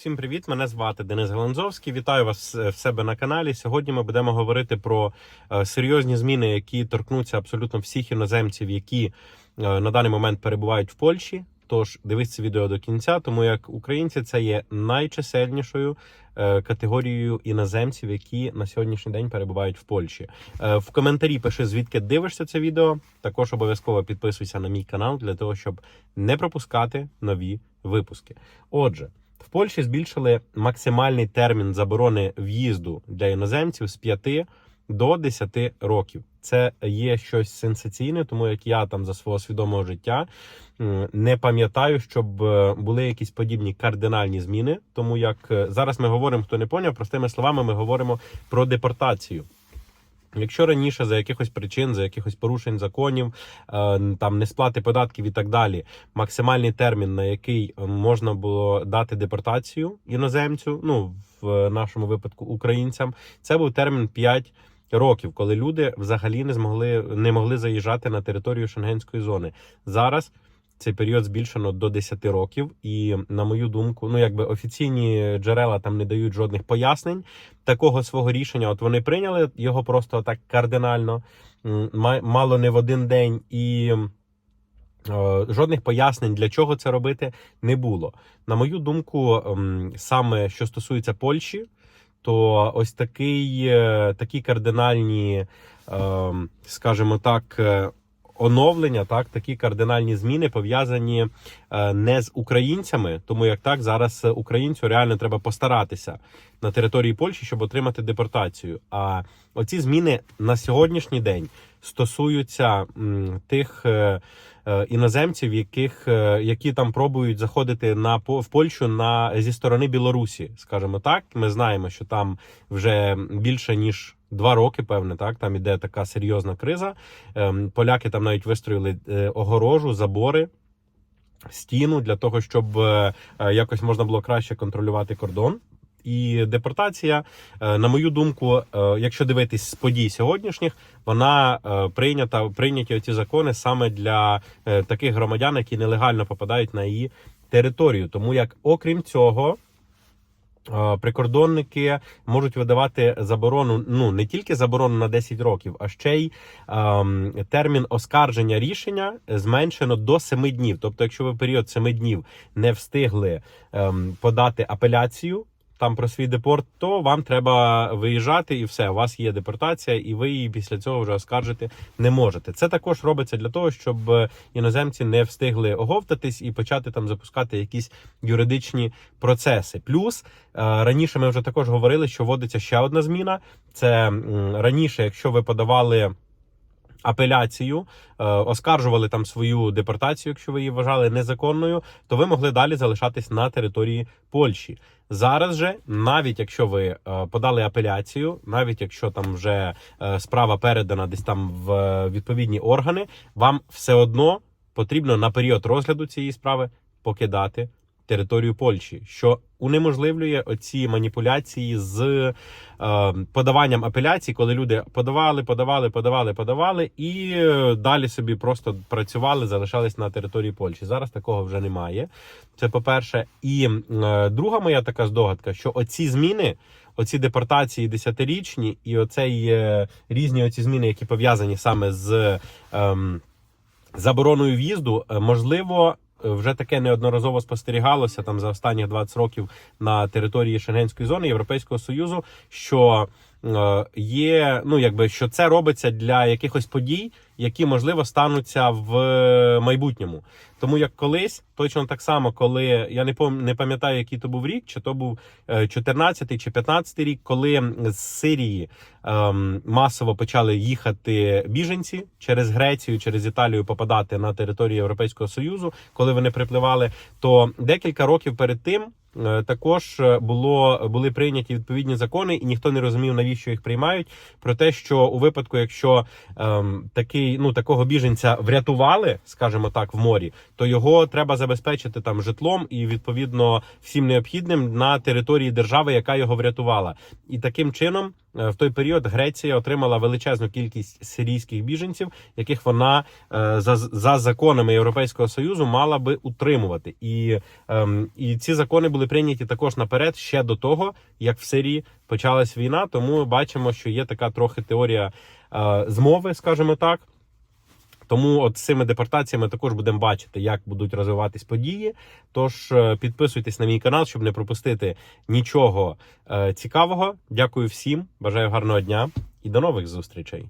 Всім привіт! Мене звати Денис Галанзовський. Вітаю вас е, в себе на каналі. Сьогодні ми будемо говорити про е, серйозні зміни, які торкнуться абсолютно всіх іноземців, які е, на даний момент перебувають в Польщі. Тож дивись це відео до кінця, тому як українці це є найчисельнішою категорією іноземців, які на сьогоднішній день перебувають в Польщі. В коментарі пиши звідки дивишся це відео. Також обов'язково підписуйся на мій канал для того, щоб не пропускати нові випуски. Отже. В Польщі збільшили максимальний термін заборони в'їзду для іноземців з 5 до 10 років. Це є щось сенсаційне, тому як я там за свого свідомого життя не пам'ятаю, щоб е, були якісь подібні кардинальні зміни. Тому як е, зараз ми говоримо, хто не поняв, простими словами, ми говоримо про депортацію. Якщо раніше за якихось причин, за якихось порушень законів, е, там несплати податків і так далі, максимальний термін, на який е, можна було дати депортацію іноземцю, ну в нашому випадку українцям, це був термін 5 років, коли люди взагалі не змогли не могли заїжджати на територію шенгенської зони. Зараз цей період збільшено до 10 років, і на мою думку, ну якби офіційні джерела там не дають жодних пояснень такого свого рішення. От вони прийняли його просто так кардинально, мало не в один день і. е, Жодних пояснень для чого це робити не було. На мою думку, саме що стосується Польщі, то ось такий, е, такі кардинальні, ем, скажімо так, е, оновлення, так, такі кардинальні зміни пов'язані е, не з українцями, тому як так зараз українцю реально треба постаратися на території Польщі, щоб отримати депортацію. А оці зміни на сьогоднішній день стосуються тих. е, е, Іноземців, яких які там пробують заходити на в Польщу на зі сторони Білорусі, скажімо так. Ми знаємо, що там вже більше ніж два роки, певне, так там іде така серйозна криза. Ем, Поляки там навіть вистроїли е, огорожу, забори. Стіну для того, щоб е, е, якось можна було краще контролювати кордон. І депортація, на мою думку, якщо дивитись з подій сьогоднішніх, вона прийнята прийняті ці закони саме для таких громадян, які нелегально попадають на її територію. Тому як, окрім цього, прикордонники можуть видавати заборону. Ну не тільки заборону на 10 років, а ще й ем, термін оскарження рішення зменшено до 7 днів. Тобто, якщо ви період 7 днів не встигли ем, подати апеляцію. Там про свій депорт, то вам треба виїжджати, і все, у вас є депортація, і ви її після цього вже оскаржити не можете. Це також робиться для того, щоб е, іноземці не встигли оговтатись і почати там запускати якісь юридичні процеси. Плюс е, раніше ми вже також говорили, що вводиться ще одна зміна. Це раніше, якщо ви подавали. Апеляцію е, оскаржували там свою депортацію, якщо ви її вважали незаконною, то ви могли далі залишатись на території Польщі. Зараз же, навіть якщо ви е, подали апеляцію, навіть якщо там вже е, справа передана десь там в відповідні органи, вам все одно потрібно на період розгляду цієї справи покидати територію Польщі, що унеможливлює оці маніпуляції з е, подаванням апеляцій, коли люди подавали, подавали, подавали, подавали, і е, далі собі просто працювали, залишались на території Польщі. Зараз такого вже немає. Це по-перше. І е, друга моя така здогадка, що оці зміни. Оці депортації десятирічні і оцей е, різні оці зміни, які пов'язані саме з ем, забороною в'їзду, е, можливо, вже таке неодноразово спостерігалося там за останні 20 років на території Шенгенської зони Європейського союзу, що є, ну якби що це робиться для якихось подій, які можливо стануться в майбутньому. Тому як колись, точно так само, коли я не пам- не пам'ятаю, який то був рік, чи то був 14 чи 15 рік, коли з Сирії ем, масово почали їхати біженці через Грецію, через Італію попадати на територію Європейського союзу, коли вони припливали, то декілька років перед тим. Е, Також е, було були прийняті відповідні закони, і ніхто не розумів, навіщо їх приймають. Про те, що у випадку, якщо ем, такий ну такого біженця врятували, скажімо так, в морі, то його треба забезпечити там житлом і відповідно всім необхідним на території держави, яка його врятувала, і таким чином в той період Греція отримала величезну кількість сирійських біженців, яких вона е, за, за законами Європейського союзу мала би утримувати. І, ем, і ці закони були прийняті також наперед ще до того, як в Сирії почалась війна. Тому бачимо, що є така трохи теорія е, змови, скажімо так. Тому от цими депортаціями також будемо бачити, як будуть розвиватись події. Тож е, підписуйтесь на мій канал, щоб не пропустити нічого е, цікавого. Дякую всім, бажаю гарного дня і до нових зустрічей.